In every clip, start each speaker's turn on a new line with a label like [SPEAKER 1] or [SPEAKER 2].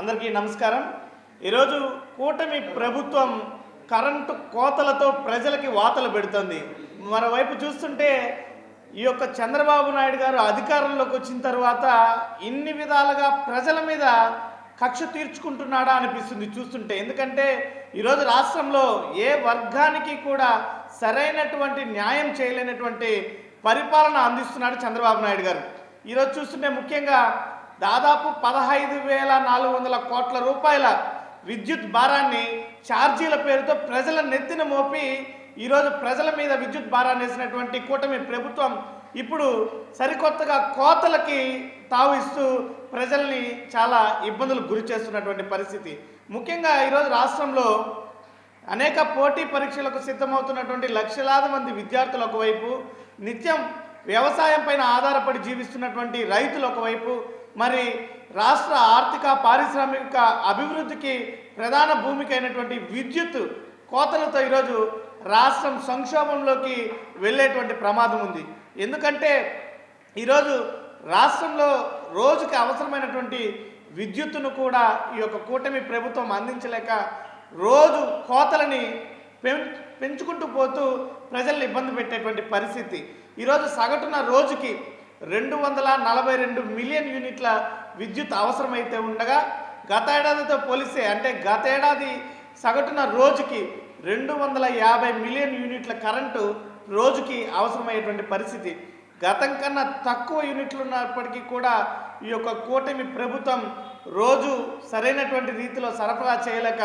[SPEAKER 1] అందరికీ నమస్కారం. ఈరోజు కూటమి ప్రభుత్వం కరెంటు కోతలతో ప్రజలకి వాతలు పెడుతుంది. మరోవైపు చూస్తుంటే ఈ యొక్క చంద్రబాబు నాయుడు గారు అధికారంలోకి వచ్చిన తర్వాత ఇన్ని విధాలుగా ప్రజల మీద కక్ష తీర్చుకుంటున్నాడా అనిపిస్తుంది చూస్తుంటే. ఎందుకంటే ఈరోజు రాష్ట్రంలో ఏ వర్గానికి కూడా సరైనటువంటి న్యాయం చేయలేనటువంటి పరిపాలన అందిస్తున్నాడు చంద్రబాబు నాయుడు గారు. ఈరోజు చూస్తుంటే ముఖ్యంగా దాదాపు పదహైదు వేల నాలుగు వందల కోట్ల రూపాయల విద్యుత్ భారాన్ని ఛార్జీల పేరుతో ప్రజల నెత్తిన మోపి ఈరోజు ప్రజల మీద విద్యుత్ భారాన్ని వేసినటువంటి కూటమి ప్రభుత్వం ఇప్పుడు సరికొత్తగా కోతలకి తావు ఇస్తూ ప్రజల్ని చాలా ఇబ్బందులు గురి చేస్తున్నటువంటి పరిస్థితి. ముఖ్యంగా ఈరోజు రాష్ట్రంలో అనేక పోటీ పరీక్షలకు సిద్ధమవుతున్నటువంటి లక్షలాది మంది విద్యార్థులు ఒకవైపు నిత్యం వ్యవసాయం పైన ఆధారపడి జీవిస్తున్నటువంటి రైతులు ఒకవైపు మరి రాష్ట్ర ఆర్థిక పారిశ్రామిక అభివృద్ధికి ప్రధాన భూమిక అయినటువంటి విద్యుత్ కోతలతో ఈరోజు రాష్ట్రం సంక్షోభంలోకి వెళ్ళేటువంటి ప్రమాదం ఉంది. ఎందుకంటే ఈరోజు రాష్ట్రంలో రోజుకి అవసరమైనటువంటి విద్యుత్తును కూడా ఈ యొక్క కూటమి ప్రభుత్వం అందించలేక రోజు కోతలని పెం పెంచుకుంటూ పోతూ ప్రజల్ని ఇబ్బంది పెట్టేటువంటి పరిస్థితి. ఈరోజు సగటున రోజుకి రెండు వందల నలభై రెండు మిలియన్ యూనిట్ల విద్యుత్ అవసరమైతే ఉండగా గత ఏడాదితో పోలిస్తే అంటే గత ఏడాది సగటున రోజుకి రెండు వందల యాభై మిలియన్ యూనిట్ల కరెంటు రోజుకి అవసరమయ్యేటువంటి పరిస్థితి. గతం కన్నా తక్కువ యూనిట్లు ఉన్నప్పటికీ కూడా ఈ యొక్క కూటమి ప్రభుత్వం రోజు సరైనటువంటి రీతిలో సరఫరా చేయలేక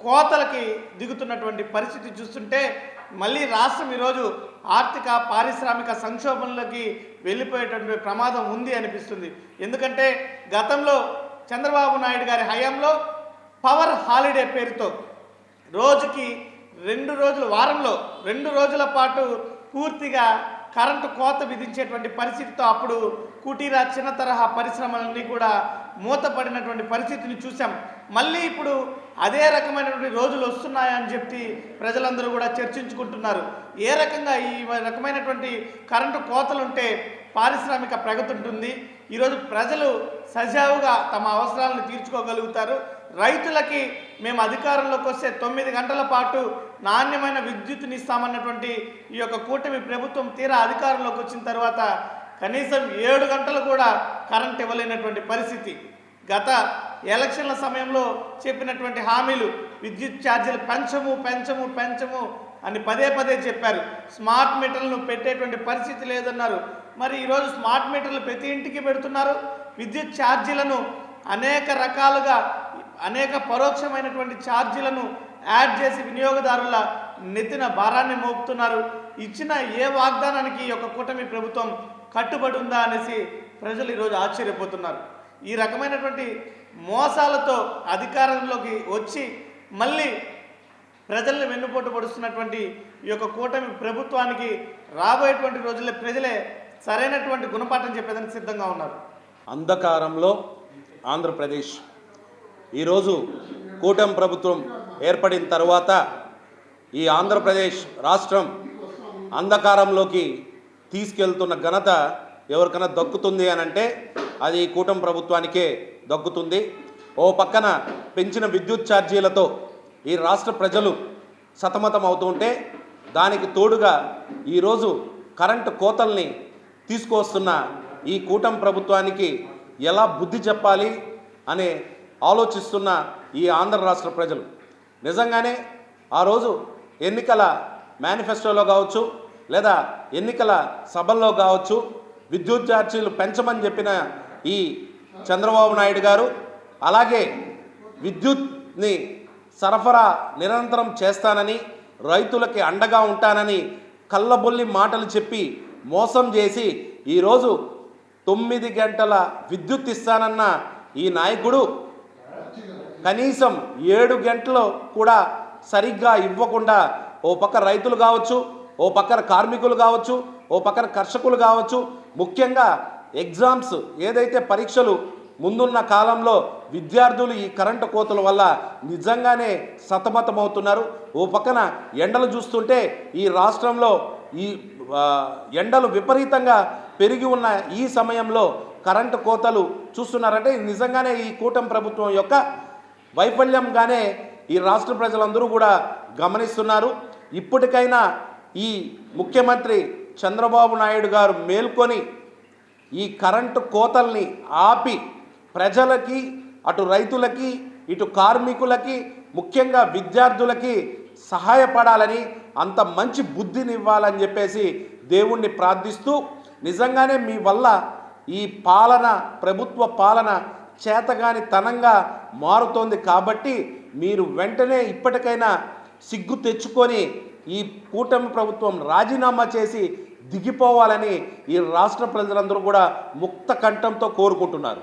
[SPEAKER 1] కోతలకి దిగుతున్నటువంటి పరిస్థితి చూస్తుంటే మళ్ళీ రాష్ట్రం ఈరోజు ఆర్థిక పారిశ్రామిక సంక్షోభంలోకి వెళ్ళిపోయేటువంటి ప్రమాదం ఉంది అనిపిస్తుంది. ఎందుకంటే గతంలో చంద్రబాబు నాయుడు గారి హయాంలో పవర్ హాలిడే పేరుతో రోజుకి రెండు రోజులు వారంలో రెండు రోజుల పాటు పూర్తిగా కరెంటు కోత విధించేటువంటి పరిస్థితితో అప్పుడు కుటీర చిన్న తరహా పరిశ్రమలన్నీ కూడా మూతపడినటువంటి పరిస్థితిని చూసాం మళ్ళీ ఇప్పుడు అదే రకమైనటువంటి రోజులు వస్తున్నాయని చెప్పి ప్రజలందరూ కూడా చర్చించుకుంటున్నారు. ఏ రకంగా ఈ రకమైనటువంటి కరెంటు కోతలుంటే పారిశ్రామిక ప్రగతి ఉంటుంది. ఈరోజు ప్రజలు సజావుగా తమ అవసరాలను తీర్చుకోగలుగుతారు. రైతులకి మేము అధికారంలోకి వస్తే తొమ్మిది గంటల పాటు నాణ్యమైన విద్యుత్ని ఇస్తామన్నటువంటి ఈ యొక్క కూటమి ప్రభుత్వం తీరా అధికారంలోకి వచ్చిన తర్వాత కనీసం ఏడు గంటలు కూడా కరెంట్ ఇవ్వలేనటువంటి పరిస్థితి. గత ఎలక్షన్ల సమయంలో చెప్పినటువంటి హామీలు విద్యుత్ ఛార్జీలు పెంచము పెంచము పెంచము అని పదే పదే చెప్పారు. స్మార్ట్ మీటర్లను పెట్టేటువంటి పరిస్థితి లేదన్నారు. మరి ఈరోజు స్మార్ట్ మీటర్లు ప్రతి ఇంటికి పెడుతున్నారు. విద్యుత్ ఛార్జీలను అనేక రకాలుగా అనేక పరోక్షమైనటువంటి ఛార్జీలను యాడ్ చేసి వినియోగదారుల నెత్తిన భారాన్ని మోపుతున్నారు. ఇచ్చిన ఏ వాగ్దానానికి ఈ యొక్క కూటమి ప్రభుత్వం కట్టుబడి ఉందా అనేసి ప్రజలు ఈరోజు ఆశ్చర్యపోతున్నారు. ఈ రకమైనటువంటి మోసాలతో అధికారంలోకి వచ్చి మళ్ళీ ప్రజల్ని వెన్నుపోటు పడుస్తున్నటువంటి ఈ యొక్క కూటమి ప్రభుత్వానికి రాబోయేటువంటి రోజుల్లో ప్రజలే సరైనటువంటి గుణపాఠం చెప్పేదానికి సిద్ధంగా ఉన్నారు.
[SPEAKER 2] అంధకారంలో ఆంధ్రప్రదేశ్. ఈరోజు కూటమి ప్రభుత్వం ఏర్పడిన తర్వాత ఈ ఆంధ్రప్రదేశ్ రాష్ట్రం అంధకారంలోకి తీసుకెళ్తున్న ఘనత ఎవరికైనా దక్కుతుంది అని అంటే అది కూటమి ప్రభుత్వానికే దక్కుతుంది. ఓ పక్కన పెంచిన విద్యుత్ ఛార్జీలతో ఈ రాష్ట్ర ప్రజలు సతమతం అవుతుంటే దానికి తోడుగా ఈరోజు కరెంటు కోతల్ని తీసుకొస్తున్న ఈ కూటమి ప్రభుత్వానికి ఎలా బుద్ధి చెప్పాలి అనే ఆలోచిస్తున్న ఈ ఆంధ్ర రాష్ట్ర ప్రజలు. నిజంగానే ఆ రోజు ఎన్నికల మేనిఫెస్టోలో కావచ్చు లేదా ఎన్నికల సభల్లో కావచ్చు విద్యుత్ ఛార్జీలు పెంచమని చెప్పిన ఈ చంద్రబాబు నాయుడు గారు అలాగే విద్యుత్ని సరఫరా నిరంతరం చేస్తానని రైతులకి అండగా ఉంటానని కళ్ళబొల్లి మాటలు చెప్పి మోసం చేసి ఈరోజు తొమ్మిది గంటల విద్యుత్ ఇస్తానన్న ఈ నాయకుడు కనీసం ఏడు గంటలు కూడా సరిగ్గా ఇవ్వకుండా ఓ పక్క రైతులు కావచ్చు ఓ పక్కన కార్మికులు కావచ్చు ఓ పక్కన కర్షకులు కావచ్చు ముఖ్యంగా ఎగ్జామ్స్ ఏదైతే పరీక్షలు ముందున్న కాలంలో విద్యార్థులు ఈ కరెంటు కోతల వల్ల నిజంగానే సతమతమవుతున్నారు. ఓ పక్కన ఎండలు చూస్తుంటే ఈ రాష్ట్రంలో ఈ ఎండలు విపరీతంగా పెరిగి ఉన్న ఈ సమయంలో కరెంటు కోతలు చూస్తున్నారంటే నిజంగానే ఈ కూటమి ప్రభుత్వం యొక్క వైఫల్యంగానే ఈ రాష్ట్ర ప్రజలందరూ కూడా గమనిస్తున్నారు. ఇప్పటికైనా ఈ ముఖ్యమంత్రి చంద్రబాబు నాయుడు గారు మేల్కొని ఈ కరెంటు కోతల్ని ఆపి ప్రజలకి అటు రైతులకి ఇటు కార్మికులకి ముఖ్యంగా విద్యార్థులకి సహాయపడాలని అంత మంచి బుద్ధినివ్వాలని చెప్పేసి దేవుణ్ణి ప్రార్థిస్తూ నిజంగానే మీ వల్ల ఈ పాలన ప్రభుత్వ పాలన చేతగాని తనంగా మారుతోంది కాబట్టి మీరు వెంటనే ఇప్పటికైనా సిగ్గు తెచ్చుకొని ఈ కూటమి ప్రభుత్వం రాజీనామా చేసి దిగిపోవాలని ఈ రాష్ట్ర ప్రజలందరూ కూడా ముక్త కంఠంతో కోరుకుంటున్నారు.